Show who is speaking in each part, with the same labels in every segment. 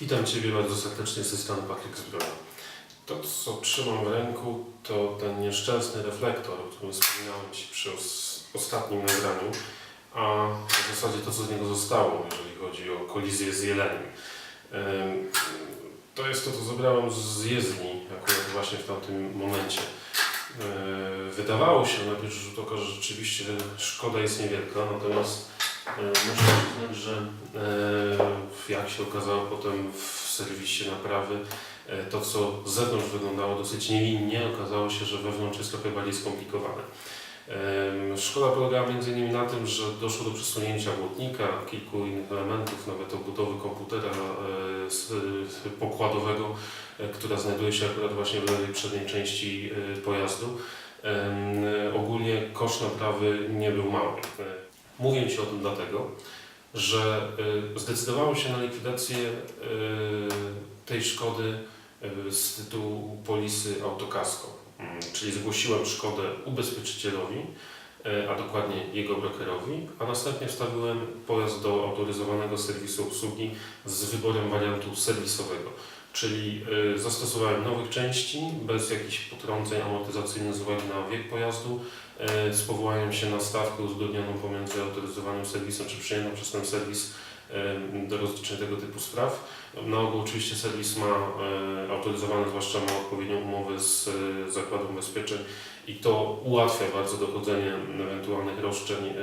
Speaker 1: Witam Ciebie bardzo serdecznie z tej strony Patryk Zbroja. To, co trzymam w ręku, to ten nieszczęsny reflektor, o którym wspominałem Ci przy os- ostatnim nagraniu, a w zasadzie to, co z niego zostało, jeżeli chodzi o kolizję z jeleniem. Em, To jest to, co zebrałem z jezdni akurat właśnie w tamtym momencie. E, Wydawało się na pierwszy rzut oka, że rzeczywiście szkoda jest niewielka, natomiast muszę przyznać, że e, jak się okazało potem w serwisie naprawy, e, to co z zewnątrz wyglądało dosyć niewinnie, okazało się, że wewnątrz jest trochę bardziej skomplikowane. Szkoda polegała m.in. na tym, że doszło do przesunięcia błotnika, kilku innych elementów, nawet obudowy komputera e, e, pokładowego, e, która znajduje się akurat właśnie w lewej przedniej części e, pojazdu. Ogólnie koszt naprawy nie był mały. Mówię Ci o tym dlatego, że e, zdecydowałem się na likwidację e, tej szkody e, z tytułu polisy autokasko. Mm, Czyli zgłosiłem szkodę ubezpieczycielowi, a dokładnie jego brokerowi, a następnie wstawiłem pojazd do autoryzowanego serwisu obsługi z wyborem wariantu serwisowego. Czyli y, zastosowałem nowych części bez jakichś potrąceń amortyzacyjnych z uwagi na wiek pojazdu, y, z powołaniem się na stawkę uzgodnioną pomiędzy autoryzowanym serwisem czy przyjętym przez ten serwis y, do rozliczenia tego typu spraw. Na ogół oczywiście serwis ma autoryzowany, zwłaszcza ma odpowiednią umowę z Zakładem Ubezpieczeń i to ułatwia bardzo dochodzenie ewentualnych roszczeń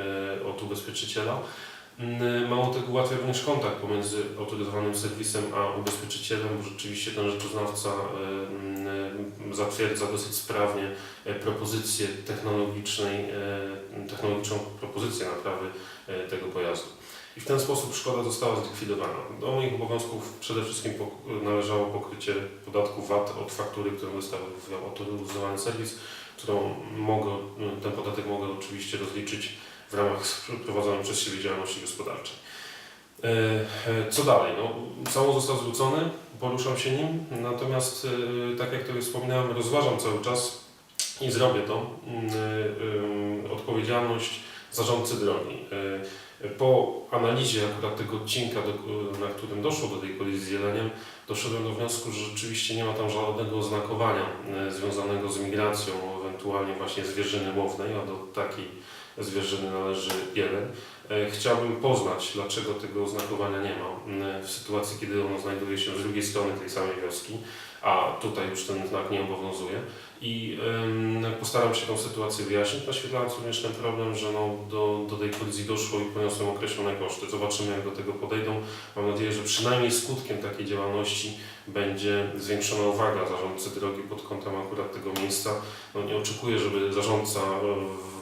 Speaker 1: od ubezpieczyciela. Mm, Mało tego ułatwia również kontakt pomiędzy autoryzowanym serwisem a ubezpieczycielem, bo rzeczywiście ten rzeczoznawca e, mm, zatwierdza dosyć sprawnie e, propozycję technologicznej, e, technologiczną propozycję naprawy e, tego pojazdu. I w ten sposób szkoda została zlikwidowana. Do moich obowiązków przede wszystkim należało pokrycie podatku VAT od faktury, którą wystawił autoryzowany serwis, którą mogę, ten podatek mogę oczywiście rozliczyć w ramach prowadzonej przez siebie działalności gospodarczej. E, Co dalej? No, cało został zwrócony, poruszam się nim, natomiast e, tak jak to już wspominałem, rozważam cały czas i zrobię to, e, odpowiedzialność zarządcy drogi. Po analizie akurat tego odcinka, na którym doszło do tej kolizji z jeleniem, doszedłem do wniosku, że rzeczywiście nie ma tam żadnego oznakowania związanego z migracją, ewentualnie właśnie zwierzyny łownej, a do takiej zwierzyny należy jeleń. E, Chciałbym poznać, dlaczego tego oznakowania nie ma w sytuacji, kiedy ono znajduje się z drugiej strony tej samej wioski, a tutaj już ten znak nie obowiązuje. I postaram się tą sytuację wyjaśnić, naświetlając również ten problem, że no, do, do tej kolizji doszło i poniosłem określone koszty. Zobaczymy, jak do tego podejdą. Mam nadzieję, że przynajmniej skutkiem takiej działalności będzie zwiększona uwaga zarządcy drogi pod kątem akurat tego miejsca. No, nie oczekuję, żeby zarządca e, w,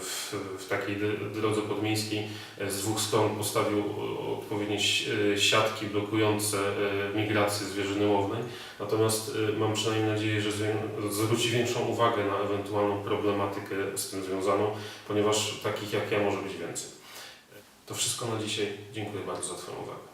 Speaker 1: w, w takiej dr- drodze podmiejskiej e, z dwóch stron postawił odpowiednie e, siatki blokujące e, migrację zwierzyny łownej. Natomiast mam przynajmniej nadzieję, że zwróci większą uwagę na ewentualną problematykę z tym związaną, ponieważ takich jak ja może być więcej. To wszystko na dzisiaj. Dziękuję bardzo za Twoją uwagę.